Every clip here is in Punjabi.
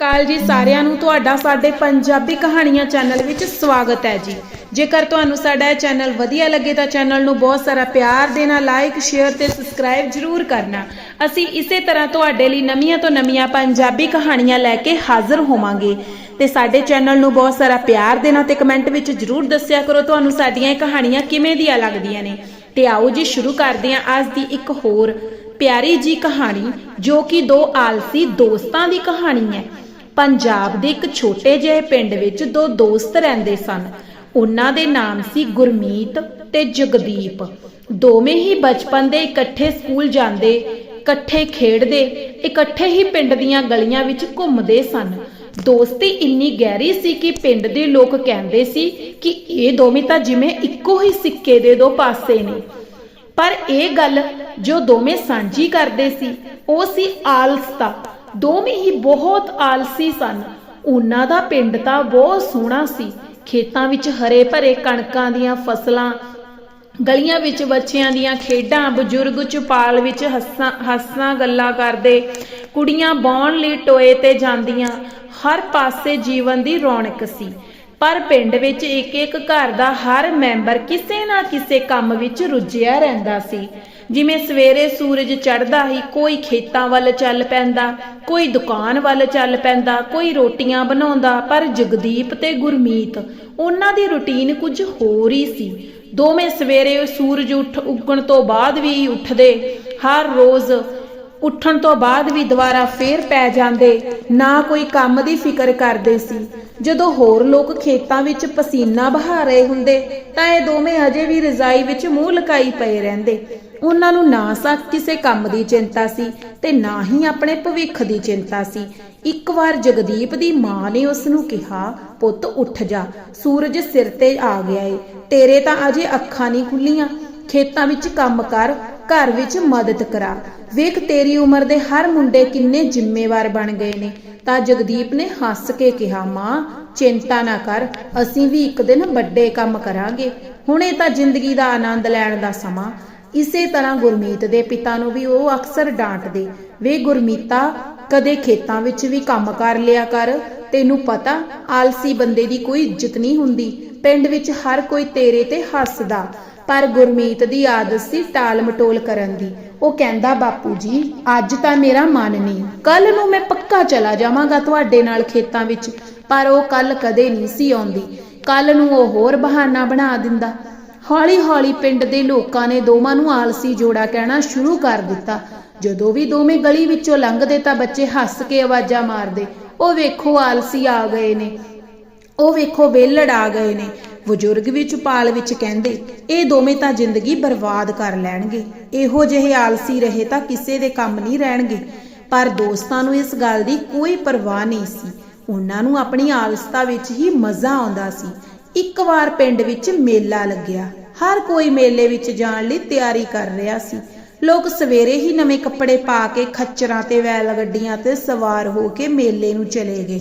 ਕਾਲ ਜੀ, ਸਾਰਿਆਂ ਨੂੰ ਤੁਹਾਡਾ, ਸਾਡੇ ਪੰਜਾਬੀ ਕਹਾਣੀਆਂ ਚੈਨਲ ਵਿੱਚ ਸਵਾਗਤ ਹੈ ਜੀ। ਜੇਕਰ ਤੁਹਾਨੂੰ ਸਾਡਾ ਇਹ ਚੈਨਲ ਵਧੀਆ ਲੱਗੇ ਤਾਂ ਚੈਨਲ ਨੂੰ ਬਹੁਤ ਸਾਰਾ ਪਿਆਰ ਦੇਣਾ ਲਾਈਕ ਸ਼ੇਅਰ ਤੇ ਸਬਸਕ੍ਰਾਈਬ ਜਰੂਰ ਕਰਨਾ। ਅਸੀਂ ਇਸੇ ਤਰ੍ਹਾਂ ਤੁਹਾਡੇ ਲਈ ਨਵੀਆਂ ਤੋਂ ਨਵੀਆਂ ਪੰਜਾਬੀ ਕਹਾਣੀਆਂ ਲੈ ਕੇ ਹਾਜ਼ਰ ਹੋਵਾਂਗੇ। ਤੇ ਸਾਡੇ ਚੈਨਲ ਨੂੰ ਬਹੁਤ ਸਾਰਾ ਪਿਆਰ ਦੇਣਾ ਤੇ ਕਮੈਂਟ ਵਿੱਚ ਜਰੂਰ ਦੱਸਿਆ ਕਰੋ ਤੁਹਾਨੂੰ ਸਾਡੀਆਂ ਇਹ ਕਹਾਣੀਆਂ ਕਿਵੇਂ ਦੀਆਂ ਲੱਗਦੀਆਂ ਨੇ। ਤੇ ਆਓ ਜੀ, ਸ਼ੁਰੂ ਕਰਦੇ ਹਾਂ ਅੱਜ ਦੀ ਇੱਕ ਹੋਰ ਪਿਆਰੀ ਜੀ ਕਹਾਣੀ, ਜੋ ਕਿ ਦੋ ਆਲਸੀ ਦੋਸਤਾਂ ਦੀ ਕਹਾਣੀ ਹੈ। ਪੰਜਾਬ ਦੇ ਇੱਕ ਛੋਟੇ ਜਿਹੇ ਪਿੰਡ ਵਿੱਚ ਦੋ ਦੋਸਤ ਰਹਿੰਦੇ ਸਨ। ਉਹਨਾਂ ਦੇ ਨਾਮ ਸੀ ਗੁਰਮੀਤ ਤੇ ਜਗਦੀਪ। ਦੋਵੇਂ ਹੀ ਬਚਪਨ ਦੇ ਇਕੱਠੇ ਸਕੂਲ ਜਾਂਦੇ, ਇਕੱਠੇ ਖੇਡਦੇ, ਇਕੱਠੇ ਹੀ ਪਿੰਡ ਦੀਆਂ ਗਲੀਆਂ ਵਿੱਚ ਘੁੰਮਦੇ ਸਨ। ਦੋਸਤੀ ਇੰਨੀ ਗਹਿਰੀ ਸੀ ਕਿ ਪਿੰਡ ਦੇ ਲੋਕ ਕਹਿੰਦੇ ਸੀ ਕਿ ਇਹ ਦੋਵੇਂ ਤਾਂ ਜਿਵੇਂ ਇੱਕੋ ਹੀ ਸਿੱਕੇ ਦੇ ਦੋ ਪਾਸੇ ਨੇ। ਪਰ ਇਹ ਗੱਲ ਜੋ ਦੋਵੇਂ ਸਾਂਝੀ ਕਰਦੇ ਸੀ, ਉਹ ਸੀ ਆਲਸਤਾ। ਦੋਵੇਂ ਹੀ ਬਹੁਤ ਆਲਸੀ ਸਨ। ਉਹਨਾਂ ਦਾ ਪਿੰਡ ਤਾਂ ਬਹੁਤ ਸੋਹਣਾ ਸੀ। ਖੇਤਾਂ ਵਿੱਚ ਹਰੇ ਭਰੇ ਕਣਕਾਂ ਦੀਆਂ ਫਸਲਾਂ, ਗਲੀਆਂ ਵਿੱਚ ਬੱਚਿਆਂ ਦੀਆਂ ਖੇਡਾਂ, ਬਜ਼ੁਰਗ ਚੁਪਾਲ ਵਿੱਚ ਹੱਸਾਂ ਹੱਸਾਂ ਗੱਲਾਂ ਕਰਦੇ, ਕੁੜੀਆਂ ਬਾਉਣ ਲਈ ਟੋਏ ਤੇ ਜਾਂਦੀਆਂ, ਹਰ ਪਾਸੇ ਜੀਵਨ ਦੀ ਰੌਣਕ ਸੀ। ਪਰ ਪਿੰਡ ਵਿੱਚ ਇੱਕ ਇੱਕ ਘਰ ਦਾ ਹਰ ਮੈਂਬਰ ਕਿਸੇ ਨਾ ਕਿਸੇ ਕੰਮ ਵਿੱਚ ਰੁੱਝਿਆ ਰਹਿੰਦਾ ਸੀ। ਜਿਵੇਂ ਸਵੇਰੇ ਸੂਰਜ ਚੜ੍ਹਦਾ ਹੀ ਕੋਈ ਖੇਤਾਂ ਵੱਲ ਚੱਲ ਪੈਂਦਾ, ਕੋਈ ਦੁਕਾਨ ਵੱਲ ਚੱਲ ਪੈਂਦਾ, ਕੋਈ ਰੋਟੀਆਂ ਬਣਾਉਂਦਾ, ਪਰ ਜਗਦੀਪ ਤੇ ਗੁਰਮੀਤ, ਉਹਨਾਂ ਦੀ ਰੁਟੀਨ ਕੁਝ ਹੋਰ ਹੀ ਸੀ। ਦੋਵੇਂ ਸਵੇਰੇ ਸੂਰਜ ਉੱਠ ਉੱਗਣ ਤੋਂ ਬਾਅਦ ਵੀ ਉੱਠਦੇ, ਹਰ ਰੋਜ਼ ਉੱਠਣ ਤੋਂ ਬਾਅਦ ਵੀ ਦੁਬਾਰਾ ਫੇਰ ਪੈ ਜਾਂਦੇ, ਨਾ ਕੋਈ ਕੰਮ ਦੀ ਫਿਕਰ ਕਰਦੇ ਸੀ। ਜਦੋਂ ਹੋਰ ਲੋਕ ਖੇਤਾਂ ਵਿੱਚ ਪਸੀਨਾ ਬਹਾ ਰਹੇ ਹੁੰਦੇ, ਤਾਂ ਇਹ ਦੋਵੇਂ ਅਜੇ ਵੀ ਰਜ਼ਾਈ ਵਿੱਚ ਮੂੰਹ ਲਕਾਈ ਪਏ ਰਹਿੰਦੇ। ਉਹਨਾਂ ਨੂੰ ਨਾ ਸੱਚ ਕਿਸੇ ਕੰਮ ਦੀ ਚਿੰਤਾ ਸੀ ਤੇ ਨਾ ਹੀ ਆਪਣੇ ਭਵਿੱਖ ਦੀ ਚਿੰਤਾ ਸੀ। ਇੱਕ ਵਾਰ ਜਗਦੀਪ ਦੀ ਮਾਂ ਨੇ ਉਸ ਨੂੰ ਕਿਹਾ, ਪੁੱਤ, ਉੱਠ ਜਾ। ਸੂਰਜ ਸਿਰ ਤੇ ਆ ਗਿਆ ਏ। ਤੇਰੇ ਤਾਂ ਅਜੇ ਅੱਖਾਂ ਨਹੀਂ ਖੁੱਲੀਆਂ। ਖੇਤਾਂ ਵਿੱਚ ਕੰਮ ਕਰ, ਘਰ ਵਿੱਚ ਮਦਦ ਕਰਾ। ਵੇਖ ਤੇਰੀ ਉਮਰ ਦੇ ਹਰ ਮੁੰਡੇ ਕਿੰਨੇ ਜ਼ਿੰਮੇਵਾਰ ਬਣ ਗਏ ਨੇ। ਤਾਂ ਜਗਦੀਪ ਨੇ ਹੱਸ ਕੇ ਕਿਹਾ, ਮਾਂ, ਚਿੰਤਾ ਨਾ ਕਰ। ਅਸੀਂ ਵੀ ਇੱਕ ਦਿਨ ਵੱਡੇ ਕੰਮ ਕਰਾਂਗੇ। ਹੁਣੇ ਤਾਂ ਜ਼ਿੰਦਗੀ ਦਾ ਆਨੰਦ ਲੈਣ ਦਾ ਸਮਾਂ। ਇਸੇ ਤਰ੍ਹਾਂ ਗੁਰਮੀਤ ਦੇ ਪਿਤਾ ਨੂੰ ਵੀ ਉਹ ਅਕਸਰ ਡਾਂਟਦੇ, ਵੇ ਗੁਰਮੀਤਾ, ਕਦੇ ਖੇਤਾਂ ਵਿੱਚ ਵੀ ਕੰਮ ਕਰ ਲਿਆ ਕਰ, ਤੈਨੂੰ ਪਤਾ ਆਲਸੀ ਬੰਦੇ ਦੀ ਕੋਈ ਇੱਜ਼ਤ ਨਹੀਂ ਹੁੰਦੀ, ਪਿੰਡ ਵਿੱਚ ਹਰ ਕੋਈ ਤੇਰੇ ਤੇ ਹੱਸਦਾ। ਪਰ ਗੁਰਮੀਤ ਦੀ ਆਦਤ ਸੀ ਟਾਲ ਮਟੋਲ ਕਰਨ ਦੀ। ਉਹ ਕਹਿੰਦਾ, ਬਾਪੂ ਜੀ, ਅੱਜ ਤਾਂ ਮੇਰਾ ਮਨ ਨਹੀਂ। ਕੱਲ ਨੂੰ ਮੈਂ ਪੱਕਾ ਚਲਾ ਜਾਵਾਂਗਾ ਤੁਹਾਡੇ ਨਾਲ ਖੇਤਾਂ ਵਿੱਚ। ਪਰ ਉਹ ਕੱਲ ਕਦੇ ਨਹੀਂ ਸੀ ਆਉਂਦੀ। ਕੱਲ ਨੂੰ ਉਹ ਹੋਰ ਬਹਾਨਾ ਬਣਾ ਦਿੰਦਾ। ਹੌਲੀ-ਹੌਲੀ ਪਿੰਡ ਦੇ ਲੋਕਾਂ ਨੇ ਦੋਵਾਂ ਨੂੰ ਆਲਸੀ ਜੋੜਾ ਕਹਿਣਾ ਸ਼ੁਰੂ ਕਰ ਦਿੱਤਾ। ਜਦੋਂ ਵੀ ਦੋਵੇਂ ਗਲੀ ਵਿੱਚੋਂ ਲੰਘਦੇ ਤਾਂ ਬੱਚੇ ਹੱਸ ਕੇ ਆਵਾਜ਼ਾਂ ਮਾਰਦੇ, ਉਹ ਵੇਖੋ, ਆਲਸੀ ਆ ਗਏ ਨੇ। ਉਹ ਵੇਖੋ ਵੇਲੜ ਆ ਗਏ ਨੇ। ਬਜ਼ੁਰਗ ਵਿੱਚ ਪਾਲ ਵਿੱਚ ਕਹਿੰਦੇ, ਇਹ ਦੋਵੇਂ ਤਾਂ ਜ਼ਿੰਦਗੀ ਬਰਬਾਦ ਕਰ ਲੈਣਗੇ। ਇਹੋ ਜਿਹੇ ਆਲਸੀ ਰਹੇ ਤਾਂ ਕਿਸੇ ਦੇ ਕੰਮ ਨਹੀਂ ਰਹਿਣਗੇ। ਪਰ ਦੋਸਤਾਂ ਨੂੰ ਇਸ ਗੱਲ ਦੀ ਕੋਈ ਪਰਵਾਹ ਨਹੀਂ ਸੀ। ਉਹਨਾਂ ਨੂੰ ਆਪਣੀ ਆਲਸਤਾ ਵਿੱਚ ਹੀ ਮਜ਼ਾ ਆਉਂਦਾ ਸੀ। ਇੱਕ ਵਾਰ ਪਿੰਡ ਵਿੱਚ ਮੇਲਾ ਲੱਗਿਆ। ਹਰ ਕੋਈ ਮੇਲੇ ਵਿੱਚ ਜਾਣ ਲਈ ਤਿਆਰੀ ਕਰ ਰਿਹਾ ਸੀ। ਲੋਕ ਸਵੇਰੇ ਹੀ ਨਵੇਂ ਕੱਪੜੇ ਪਾ ਕੇ ਖੱਚਰਾਂ ਤੇ ਵੈਲ ਗੱਡੀਆਂ ਤੇ ਸਵਾਰ ਹੋ ਕੇ ਮੇਲੇ ਨੂੰ ਚਲੇ ਗਏ।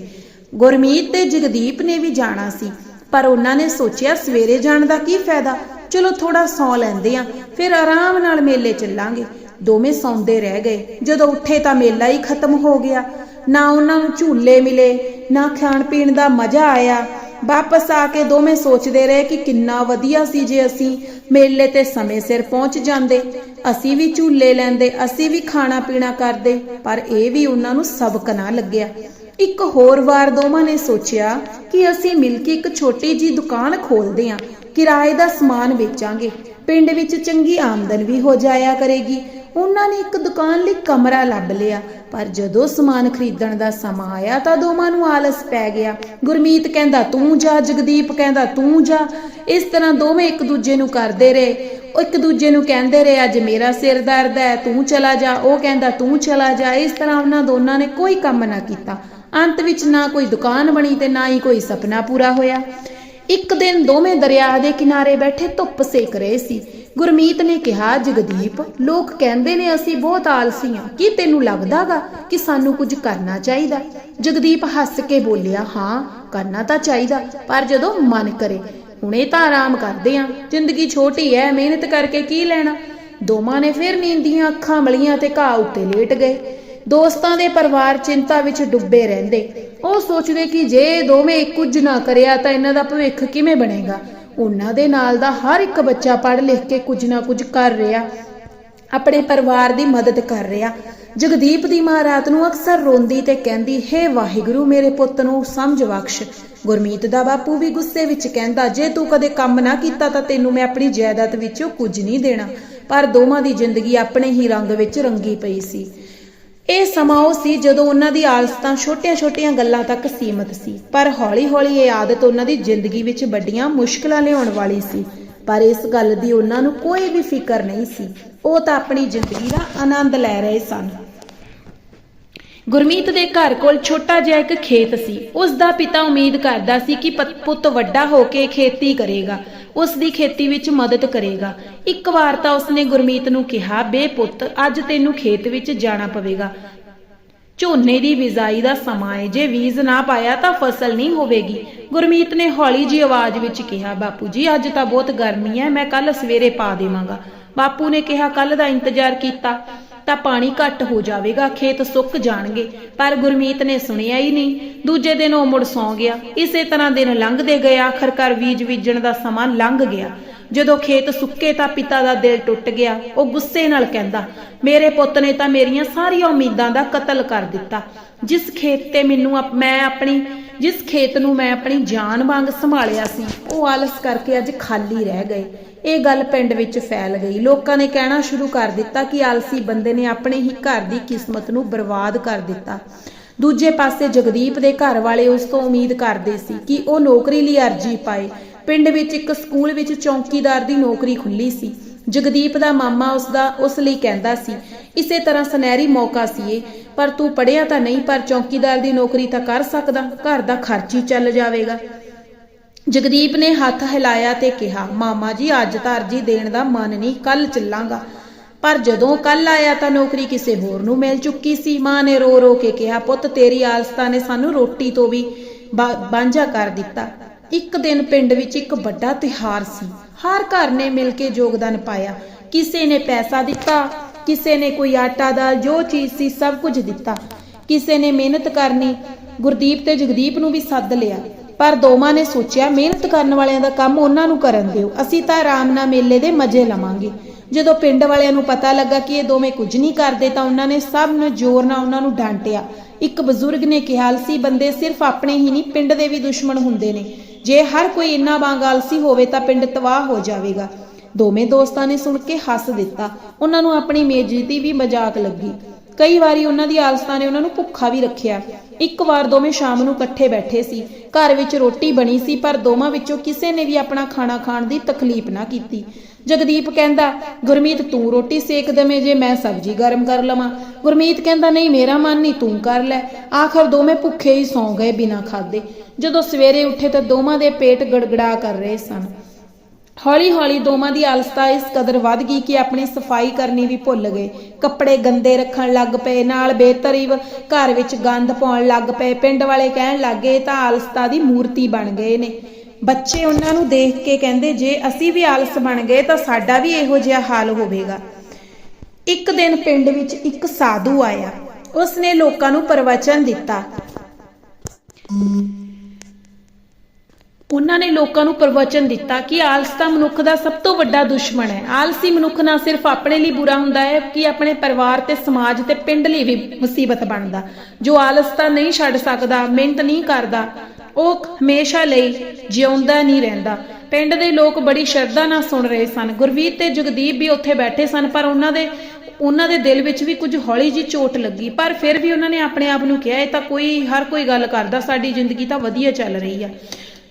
ਗੁਰਮੀਤ ਤੇ ਜਗਦੀਪ ਨੇ ਵੀ ਜਾਣਾ ਸੀ, ਪਰ ਉਹਨਾਂ ਨੇ ਸੋਚਿਆ ਸਵੇਰੇ ਜਾਣ ਦਾ ਕੀ ਫਾਇਦਾ। ਚਲੋ ਥੋੜਾ ਸੌ ਲੈਂਦੇ ਆ ਫਿਰ ਆਰਾਮ ਨਾਲ ਮੇਲੇ ਚੱਲਾਂਗੇ। ਦੋਵੇਂ ਸੌਂਦੇ ਰਹਿ ਗਏ। ਜਦੋਂ ਉੱਠੇ ਤਾਂ ਮੇਲਾ ਹੀ ਖਤਮ ਹੋ ਗਿਆ। ਨਾ ਉਹਨਾਂ ਨੂੰ ਝੂਲੇ ਮਿਲੇ, ਨਾ ਖਾਣ ਪੀਣ ਦਾ ਮਜ਼ਾ ਆਇਆ। ਵਾਪਸ ਆ ਕੇ ਦੋਵੇਂ ਸੋਚਦੇ ਰਹੇ ਕਿ ਕਿੰਨਾ ਵਧੀਆ ਸੀ ਜੇ ਅਸੀਂ ਮੇਲੇ ਤੇ ਸਮੇਂ ਸਿਰ ਪਹੁੰਚ ਜਾਂਦੇ। ਅਸੀਂ ਵੀ ਝੂਲੇ ਲੈਂਦੇ, ਅਸੀਂ ਵੀ ਖਾਣਾ ਪੀਣਾ ਕਰਦੇ, ਪਰ ਇਹ ਵੀ ਉਹਨਾਂ ਨੂੰ ਸਬਕ ਨਾ ਲੱਗਿਆ। ਇੱਕ ਹੋਰ ਵਾਰ ਦੋਵਾਂ ਨੇ ਸੋਚਿਆ ਕਿ ਅਸੀਂ ਮਿਲ ਕੇ ਇੱਕ ਛੋਟੀ ਜੀ ਦੁਕਾਨ ਖੋਲਦੇ ਹਾਂ। ਕਿਰਾਏ ਦਾ ਸਮਾਨ ਵੇਚਾਂਗੇ। ਪਿੰਡ ਵਿੱਚ ਚੰਗੀ ਆਮਦਨ ਵੀ ਹੋ ਜਾਇਆ ਕਰੇਗੀ। ਉਹਨਾਂ ਨੇ ਇੱਕ ਦੁਕਾਨ ਲਈ ਕਮਰਾ ਲੱਭ ਲਿਆ, ਪਰ ਜਦੋਂ ਸਮਾਨ ਖਰੀਦਣ ਦਾ ਸਮਾਂ ਆਇਆ ਤਾਂ ਦੋਵਾਂ ਨੂੰ ਆਲਸ ਪੈ ਗਿਆ। ਗੁਰਮੀਤ ਕਹਿੰਦਾ, ਤੂੰ ਜਾ, ਜਗਦੀਪ ਕਹਿੰਦਾ, ਤੂੰ ਜਾ। ਇਸ ਤਰ੍ਹਾਂ ਦੋਵੇਂ ਇੱਕ ਦੂਜੇ ਨੂੰ ਕਰਦੇ ਰਹੇ। ਉਹ ਇੱਕ ਦੂਜੇ ਨੂੰ ਕਹਿੰਦੇ ਰਹੇ, ਅੱਜ ਮੇਰਾ ਸਿਰ ਦਰਦ ਹੈ, ਤੂੰ ਚਲਾ ਜਾ। ਉਹ ਕਹਿੰਦਾ, ਤੂੰ ਚਲਾ ਜਾ। ਇਸ ਤਰ੍ਹਾਂ ਉਹਨਾਂ ਦੋਨਾਂ ਨੇ ਕੋਈ ਕੰਮ ਨਾ ਕੀਤਾ। ਅੰਤ ਵਿੱਚ ਨਾ ਕੋਈ ਦੁਕਾਨ ਬਣੀ ਤੇ ਨਾ ਹੀ ਕੋਈ ਸੁਪਨਾ ਪੂਰਾ ਹੋਇਆ। ਇੱਕ ਦਿਨ ਦੋਵੇਂ ਦਰਿਆ ਦੇ ਕਿਨਾਰੇ ਬੈਠੇ ਧੁੱਪ ਸੇਕ ਰਹੇ ਸੀ। ਗੁਰਮੀਤ ਨੇ ਕਿਹਾ, ਜਗਦੀਪ, ਲੋਕ ਕਹਿੰਦੇ ਨੇ ਅਸੀਂ ਬਹੁਤ ਆਲਸੀ ਹਾਂ। ਕੀ ਤੈਨੂੰ ਲੱਗਦਾਗਾ ਕਿ ਸਾਨੂੰ ਕੁਝ ਕਰਨਾ ਚਾਹੀਦਾ? ਜਗਦੀਪ ਹੱਸ ਕੇ ਬੋਲਿਆ, ਹਾਂ, ਕਰਨਾ ਤਾਂ ਚਾਹੀਦਾ, ਪਰ ਜਦੋਂ ਮਨ ਕਰੇ, ਹੁਣੇ ਤਾਂ ਆਰਾਮ ਕਰਦੇ ਆਂ। ਜ਼ਿੰਦਗੀ ਛੋਟੀ ਐ, ਮਿਹਨਤ ਕਰਕੇ ਕੀ ਲੈਣਾ? ਦੋਵਾਂ ਨੇ ਫਿਰ ਨੀਂਦ ਦੀਆਂ ਅੱਖਾਂ ਮਲੀਆਂ ਤੇ ਘਾਹ ਉੱਤੇ ਲੇਟ ਗਏ। ਦੋਸਤਾਂ ਦੇ ਪਰਿਵਾਰ ਚਿੰਤਾ ਵਿੱਚ ਡੁੱਬੇ ਰਹਿੰਦੇ। ਉਹ ਸੋਚਦੇ ਕਿ ਜੇ ਇਹ ਦੋਵੇਂ ਕੁਝ ਨਾ ਕਰਿਆ ਤਾਂ ਇਹਨਾਂ ਦਾ ਭਵਿੱਖ ਕਿਵੇਂ ਬਣੇਗਾ? ਉਹਨਾਂ ਦੇ ਨਾਲ ਦਾ ਹਰ ਇੱਕ ਬੱਚਾ ਪੜ੍ਹ ਲਿਖ ਕੇ ਕੁਝ ਨਾ ਕੁਝ ਕਰ ਰਿਹਾ, ਆਪਣੇ ਪਰਿਵਾਰ ਦੀ ਮਦਦ ਕਰ ਰਿਹਾ। ਜਗਦੀਪ ਦੀ ਮਾਂ ਰਾਤ ਨੂੰ ਅਕਸਰ ਰੋਂਦੀ ਤੇ ਕਹਿੰਦੀ, ਹੇ ਵਾਹਿਗੁਰੂ ਮੇਰੇ ਪੁੱਤ ਨੂੰ ਸਮਝ ਬਖਸ਼। ਗੁਰਮੀਤ ਦਾ ਬਾਪੂ ਵੀ ਗੁੱਸੇ ਵਿੱਚ ਕਹਿੰਦਾ, ਜੇ ਤੂੰ ਕਦੇ ਕੰਮ ਨਾ ਕੀਤਾ ਤਾਂ ਤੈਨੂੰ ਮੈਂ ਆਪਣੀ ਜਾਇਦਾਦ ਵਿੱਚੋਂ ਕੁਝ ਨਹੀਂ ਦੇਣਾ। ਪਰ ਦੋਵਾਂ ਦੀ ਜ਼ਿੰਦਗੀ ਆਪਣੇ ਹੀ ਰੰਗ ਵਿੱਚ ਰੰਗੀ ਪਈ ਸੀ। ਇਹ ਸਮਾਂ ਉਹ ਸੀ ਜਦੋਂ ਉਹਨਾਂ ਦੀ ਆਲਸਤਾਂ ਛੋਟੀਆਂ-ਛੋਟੀਆਂ ਗੱਲਾਂ ਤੱਕ ਸੀਮਤ ਸੀ। ਪਰ ਹੌਲੀ-ਹੌਲੀ ਇਹ ਆਦਤ ਉਹਨਾਂ ਦੀ ਜ਼ਿੰਦਗੀ ਵਿੱਚ ਵੱਡੀਆਂ ਮੁਸ਼ਕਲਾਂ ਲਿਆਉਣ ਵਾਲੀ ਸੀ। ਪਰ ਇਸ ਗੱਲ ਦੀ ਉਹਨਾਂ ਨੂੰ ਕੋਈ ਵੀ ਫਿਕਰ ਨਹੀਂ ਸੀ। ਉਹ ਤਾਂ ਆਪਣੀ ਜ਼ਿੰਦਗੀ ਦਾ ਆਨੰਦ ਲੈ ਰਹੇ ਸਨ। ਗੁਰਮੀਤ ਦੇ ਘਰ ਕੋਲ ਛੋਟਾ ਜਿਹਾ ਇੱਕ ਖੇਤ ਸੀ। ਉਸ ਦਾ ਪਿਤਾ ਉਮੀਦ ਕਰਦਾ ਸੀ ਕਿ ਪੁੱਤ ਵੱਡਾ ਹੋ ਕੇ ਖੇਤੀ ਕਰੇਗਾ। ਉਸ ਦੀ ਖੇਤੀ ਵਿੱਚ ਮਦਦ ਕਰੇਗਾ। ਇੱਕ ਵਾਰ ਤਾਂ ਉਸਨੇ ਗੁਰਮੀਤ ਨੂੰ ਕਿਹਾ, ਬੇ ਪੁੱਤ, ਅੱਜ ਤੈਨੂੰ ਖੇਤ ਵਿੱਚ ਜਾਣਾ ਪਵੇਗਾ। ਝੋਨੇ ਦੀ ਬਿਜਾਈ ਦਾ ਸਮਾਂ ਹੈ ਜੇ ਬੀਜ ਨਾ ਪਾਇਆ ਤਾਂ ਫਸਲ ਨਹੀਂ ਹੋਵੇਗੀ। ਗੁਰਮੀਤ ਨੇ ਹੌਲੀ ਜੀ ਆਵਾਜ਼ ਵਿੱਚ ਕਿਹਾ, ਬਾਪੂ ਜੀ, ਅੱਜ ਤਾਂ ਬਹੁਤ ਗਰਮੀ ਹੈ ਮੈਂ ਕੱਲ ਸਵੇਰੇ ਪਾ ਦੇਵਾਂਗਾ। ਬਾਪੂ ਨੇ ਕਿਹਾ ਕੱਲ ਦਾ ਇੰਤਜ਼ਾਰ ਕੀਤਾ। ਤਾਂ ਪਾਣੀ ਘੱਟ ਹੋ ਜਾਵੇਗਾ, ਖੇਤ ਸੁੱਕ ਜਾਣਗੇ। ਪਰ ਗੁਰਮੀਤ ਨੇ ਸੁਣਿਆ ਹੀ ਨਹੀਂ। ਦੂਜੇ ਦਿਨ ਉਹ ਮੁੜ ਸੌਂ ਗਿਆ। ਇਸੇ ਤਰ੍ਹਾਂ ਦਿਨ ਲੰਘਦੇ ਗਏ। ਆਖਰਕਾਰ ਬੀਜ ਬੀਜਣ ਦਾ ਸਮਾਂ ਲੰਘ ਗਿਆ। ਜਦੋਂ ਖੇਤ ਸੁੱਕੇ ਤਾਂ ਪਿਤਾ ਦਾ ਦਿਲ ਟੁੱਟ ਗਿਆ। ਉਹ ਗੁੱਸੇ ਨਾਲ ਕਹਿੰਦਾ, ਮੇਰੇ ਪੁੱਤ ਨੇ ਤਾਂ ਮੇਰੀਆਂ ਸਾਰੀਆਂ ਉਮੀਦਾਂ ਦਾ ਕਤਲ ਕਰ ਦਿੱਤਾ। ਜਿਸ ਖੇਤ ਤੇ ਮੈਨੂੰ ਮੈਂ ਆਪਣੀ, ਜਿਸ ਖੇਤ ਨੂੰ ਮੈਂ ਆਪਣੀ ਜਾਨ ਵਾਂਗ ਸੰਭਾਲਿਆ ਸੀ, ਉਹ ਆਲਸ ਕਰਕੇ ਅੱਜ ਖਾਲੀ ਰਹਿ ਗਏ। ਇਹ ਗੱਲ ਪਿੰਡ ਵਿੱਚ ਫੈਲ ਗਈ। ਲੋਕਾਂ ਨੇ ਕਹਿਣਾ ਸ਼ੁਰੂ ਕਰ ਦਿੱਤਾ ਕਿ ਆਲਸੀ ਬੰਦੇ ਨੇ ਆਪਣੇ ਹੀ ਘਰ ਦੀ ਕਿਸਮਤ ਨੂੰ ਬਰਬਾਦ ਕਰ ਦਿੱਤਾ। ਦੂਜੇ ਪਾਸੇ ਜਗਦੀਪ ਦੇ ਘਰ ਵਾਲੇ ਉਸ ਤੋਂ ਉਮੀਦ ਕਰਦੇ ਸੀ ਕਿ ਉਹ ਨੌਕਰੀ ਲਈ ਅਰਜ਼ੀ ਪਾਏ। ਪਿੰਡ ਵਿੱਚ ਇੱਕ ਸਕੂਲ ਵਿੱਚ ਚੌਕੀਦਾਰ ਦੀ ਨੌਕਰੀ ਖੁੱਲੀ ਸੀ। ਜਗਦੀਪ ਦਾ ਮਾਮਾ ਉਸ ਦਾ ਉਸ ਲਈ ਕਹਿੰਦਾ ਸੀ, ਇਸੇ ਤਰ੍ਹਾਂ ਸੁਨਹਿਰੀ ਮੌਕਾ ਸੀ ਇਹ, ਪਰ ਤੂੰ ਪੜਿਆ ਤਾਂ ਨਹੀਂ, ਪਰ ਚੌਕੀਦਾਰ ਦੀ ਨੌਕਰੀ ਤਾਂ ਕਰ ਸਕਦਾ, ਘਰ ਦਾ ਖਰਚ ਹੀ ਚੱਲ ਜਾਵੇਗਾ। ਜਗਦੀਪ ਨੇ ਹੱਥ ਹਿਲਾਇਆ ਤੇ ਕਿਹਾ, ਮਾਮਾ ਜੀ, ਅੱਜ ਤਾਂ ਅਰਜੀ ਦੇਣ ਦਾ ਮਨ ਨਹੀਂ ਕੱਲ ਚੱਲਾਂਗਾ। ਪਰ ਜਦੋਂ ਕੱਲ ਆਇਆ ਤਾਂ ਨੌਕਰੀ ਕਿਸੇ ਹੋਰ ਨੂੰ ਮਿਲ ਚੁੱਕੀ ਸੀ। ਮਾਂ ਨੇ ਰੋ ਰੋ ਕੇ ਕਿਹਾ, ਪੁੱਤ, ਤੇਰੀ ਆਲਸਤਾ ਨੇ ਸਾਨੂੰ ਰੋਟੀ ਤੋਂ ਵੀ ਬਾ- ਵਾਂਝਾ ਕਰ ਦਿੱਤਾ। ਇੱਕ ਦਿਨ ਪਿੰਡ ਵਿੱਚ ਇੱਕ ਵੱਡਾ ਤਿਹਾਰ ਸੀ। ਹਰ ਘਰ ਨੇ ਮਿਲ ਕੇ ਯੋਗਦਾਨ ਪਾਇਆ। ਕਿਸੇ ਨੇ ਪੈਸਾ ਦਿੱਤਾ, ਕਿਸੇ ਨੇ ਕੋਈ ਆਟਾ ਦਾਲ, ਜੋ ਚੀਜ਼ ਸੀ ਸਭ ਕੁਝ ਦਿੱਤਾ। ਕਿਸੇ ਨੇ ਮਿਹਨਤ ਕਰਨੀ, ਗੁਰਦੀਪ ਤੇ ਜਗਦੀਪ ਨੂੰ ਵੀ ਸੱਦ ਲਿਆ। ਪਰ ਦੋਵਾਂ ਨੇ ਸੋਚਿਆ, ਮਿਹਨਤ ਕਰਨ ਵਾਲਿਆਂ ਦਾ ਕੰਮ ਉਹਨਾਂ ਨੂੰ ਕਰਨ ਦਿਓ। ਅਸੀਂ ਤਾਂ ਆਰਾਮ ਨਾਲ ਮੇਲੇ ਦੇ ਮਜ਼ੇ ਲਵਾਂਗੇ। ਜਦੋਂ ਪਿੰਡ ਵਾਲਿਆਂ ਨੂੰ ਪਤਾ ਲੱਗਾ ਕਿ ਇਹ ਦੋਵੇਂ ਕੁਝ ਨਹੀਂ ਕਰਦੇ, ਤਾਂ ਉਹਨਾਂ ਨੇ ਸਭ ਨੂੰ ਜ਼ੋਰ ਨਾਲ ਉਹਨਾਂ ਨੂੰ ਡਾਂਟਿਆ। ਇੱਕ ਬਜ਼ੁਰਗ ਨੇ ਕਿਹਾ ਸੀ ਬੰਦੇ ਸਿਰਫ ਆਪਣੇ ਹੀ ਨਹੀਂ, ਪਿੰਡ ਦੇ ਵੀ ਦੁਸ਼ਮਣ ਹੁੰਦੇ ਨੇ। ਜੇ ਹਰ ਕੋਈ ਇੰਨਾ ਵਾਂਗ ਆਲਸੀ ਹੋਵੇ ਤਾਂ ਪਿੰਡ ਤਬਾਹ ਹੋ ਜਾਵੇਗਾ। ਦੋਵੇਂ ਦੋਸਤਾਂ ਨੇ ਸੁਣ ਕੇ ਹੱਸ ਦਿੱਤਾ। ਉਹਨਾਂ ਨੂੰ ਆਪਣੀ ਮੇਜ਼ਤੀ ਵੀ ਮਜ਼ਾਕ ਲੱਗੀ। ਕਈ ਵਾਰੀ ਉਹਨਾਂ ਦੀ ਆਲਸਤਾ ਨੇ ਉਹਨਾਂ ਨੂੰ ਭੁੱਖਾ ਵੀ ਰੱਖਿਆ। ਇੱਕ ਵਾਰ ਦੋਵੇਂ ਸ਼ਾਮ ਨੂੰ ਇਕੱਠੇ ਬੈਠੇ ਸੀ। ਘਰ ਵਿੱਚ ਰੋਟੀ ਬਣੀ ਸੀ, ਪਰ ਦੋਵਾਂ ਵਿੱਚੋਂ ਕਿਸੇ ਨੇ ਵੀ ਆਪਣਾ ਖਾਣਾ ਖਾਣ ਦੀ ਤਕਲੀਫ ਨਾ ਕੀਤੀ। ਜਗਦੀਪ ਕਹਿੰਦਾ, ਗੁਰਮੀਤ, ਤੂੰ ਰੋਟੀ ਸੇਕ ਦਵੇਂ ਜੇ ਮੈਂ ਸਬਜ਼ੀ ਗਰਮ ਕਰ ਲਵਾਂ। ਗੁਰਮੀਤ ਕਹਿੰਦਾ, ਨਹੀਂ, ਮੇਰਾ ਮਨ ਨਹੀਂ, ਤੂੰ ਕਰ ਲੈ। ਆਖਰ ਦੋਵੇਂ ਭੁੱਖੇ ਹੀ ਸੌਂ ਗਏ ਬਿਨਾਂ ਖਾਦੇ ਜਦੋਂ ਸਵੇਰੇ ਉੱਠੇ ਤਾਂ ਦੋਵਾਂ ਦੇ ਪੇਟ ਗੜਗੜਾ ਕਰ ਰਹੇ ਸਨ। ਹੌਲੀ ਹੌਲੀ ਦੋਵਾਂ ਦੀ ਆਲਸਤਾ ਇਸ ਕਦਰ ਵੱਧ ਗਈ ਕਿ ਆਪਣੀ ਸਫ਼ਾਈ ਕਰਨੀ ਵੀ ਭੁੱਲ ਗਏ। ਕੱਪੜੇ ਗੰਦੇ ਰੱਖਣ ਲੱਗ ਪਏ, ਨਾਲ ਬੇਤਰੀਬ ਘਰ ਵਿੱਚ ਗੰਦ ਪਾਉਣ ਲੱਗ ਪਏ। ਪਿੰਡ ਵਾਲੇ ਕਹਿਣ ਲੱਗੇ, ਇਹ ਤਾਂ ਆਲਸਤਾ ਦੀ ਮੂਰਤੀ ਬਣ ਗਏ ਨੇ। ਬੱਚੇ ਉਹਨਾਂ ਨੂੰ ਦੇਖ ਕੇ ਕਹਿੰਦੇ, ਜੇ ਅਸੀਂ ਵੀ ਆਲਸ ਬਣ ਗਏ ਤਾਂ ਸਾਡਾ ਵੀ ਇਹੋ ਜਿਹਾ ਹਾਲ ਹੋਵੇਗਾ। ਇੱਕ ਦਿਨ ਪਿੰਡ ਵਿੱਚ ਇੱਕ ਸਾਧੂ ਆਇਆ। ਉਸ ਨੇ ਲੋਕਾਂ ਨੂੰ ਪ੍ਰਵਚਨ ਦਿੱਤਾ। ਉਹਨਾਂ ਨੇ ਲੋਕਾਂ ਨੂੰ ਪ੍ਰਵਚਨ ਦਿੱਤਾ ਕਿ ਆਲਸਤਾ ਮਨੁੱਖ ਦਾ ਸਭ ਤੋਂ ਵੱਡਾ ਦੁਸ਼ਮਣ ਹੈ। ਆਲਸੀ ਮਨੁੱਖ ਨਾ ਸਿਰਫ ਆਪਣੇ ਲਈ ਬੁਰਾ ਹੁੰਦਾ ਹੈ, ਕਿ ਆਪਣੇ ਪਰਿਵਾਰ ਤੇ ਸਮਾਜ ਤੇ ਪਿੰਡ ਲਈ ਵੀ ਮੁਸੀਬਤ ਬਣਦਾ। ਜੋ ਆਲਸਤਾ ਨਹੀਂ ਛੱਡ ਸਕਦਾ, ਮਿਹਨਤ ਨਹੀਂ ਕਰਦਾ, ਉਹ ਹਮੇਸ਼ਾ ਲਈ ਜਿਉਂਦਾ ਨਹੀਂ ਰਹਿੰਦਾ। ਪਿੰਡ ਦੇ ਲੋਕ ਬੜੀ ਸ਼ਰਧਾ ਨਾਲ ਸੁਣ ਰਹੇ ਸਨ। ਗੁਰਵੀਰ ਤੇ ਜਗਦੀਪ ਵੀ ਉੱਥੇ ਬੈਠੇ ਸਨ, ਪਰ ਉਹਨਾਂ ਦੇ ਉਹਨਾਂ ਦੇ ਦਿਲ ਵਿੱਚ ਵੀ ਕੁਝ ਹੌਲੀ ਜੀ ਚੋਟ ਲੱਗੀ। ਪਰ ਫਿਰ ਵੀ ਉਹਨਾਂ ਨੇ ਆਪਣੇ ਆਪ ਨੂੰ ਕਿਹਾ, ਇਹ ਤਾਂ ਕੋਈ, ਹਰ ਕੋਈ ਗੱਲ ਕਰਦਾ, ਸਾਡੀ ਜ਼ਿੰਦਗੀ ਤਾਂ ਵਧੀਆ ਚੱਲ ਰਹੀ ਆ।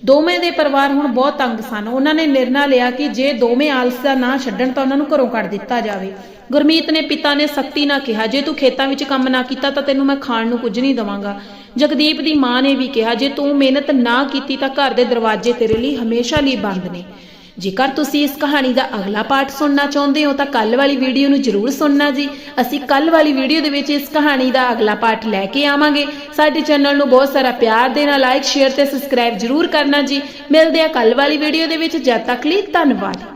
ਦੋਵੇਂ ਦੇ ਪਰਿਵਾਰ ਹੁਣ ਬਹੁਤ ਤੰਗ ਸਨ। ਉਹਨਾਂ ਨੇ ਨਿਰਣਾ ਲਿਆ ਕਿ ਜੇ ਦੋਵੇਂ ਆਲਸ ਦਾ ਨਾ ਛੱਡਣ ਤਾਂ ਉਹਨਾਂ ਨੂੰ ਘਰੋਂ ਕੱਢ ਦਿੱਤਾ ਜਾਵੇ। ਗੁਰਮੀਤ ਨੇ ਪਿਤਾ ਨੇ ਸਖਤੀ ਨਾਲ ਕਿਹਾ, ਜੇ ਤੂੰ ਖੇਤਾਂ ਵਿੱਚ ਕੰਮ ਨਾ ਕੀਤਾ ਤਾਂ ਤੈਨੂੰ ਮੈਂ ਖਾਣ ਨੂੰ ਕੁਝ ਨਹੀਂ ਦਵਾਂਗਾ। ਜਗਦੀਪ ਦੀ ਮਾਂ ਨੇ ਵੀ ਕਿਹਾ, ਜੇ ਤੂੰ ਮਿਹਨਤ ਨਾ ਕੀਤੀ ਤਾਂ ਘਰ ਦੇ ਦਰਵਾਜ਼ੇ ਤੇਰੇ ਲਈ ਹਮੇਸ਼ਾ ਲਈ ਬੰਦ ਨੇ। ਜੇਕਰ ਤੁਸੀਂ ਇਸ ਕਹਾਣੀ ਦਾ ਅਗਲਾ ਪਾਠ ਸੁਣਨਾ ਚਾਹੁੰਦੇ ਹੋ, ਤਾਂ ਕੱਲ ਵਾਲੀ ਵੀਡੀਓ ਨੂੰ ਜਰੂਰ ਸੁਣਨਾ ਜੀ। ਅਸੀਂ ਕੱਲ ਵਾਲੀ ਵੀਡੀਓ ਦੇ ਵਿੱਚ ਇਸ ਕਹਾਣੀ ਦਾ ਅਗਲਾ ਪਾਠ ਲੈ ਕੇ ਆਵਾਂਗੇ। ਸਾਡੇ ਚੈਨਲ ਨੂੰ ਬਹੁਤ ਸਾਰਾ ਪਿਆਰ ਦੇਣਾ ਲਾਈਕ ਸ਼ੇਅਰ ਤੇ ਸਬਸਕ੍ਰਾਈਬ ਜਰੂਰ ਕਰਨਾ ਜੀ। ਮਿਲਦੇ ਆ ਕੱਲ ਵਾਲੀ ਵੀਡੀਓ ਦੇ ਵਿੱਚ। ਜਦ ਤੱਕ ਲਈ ਧੰਨਵਾਦ।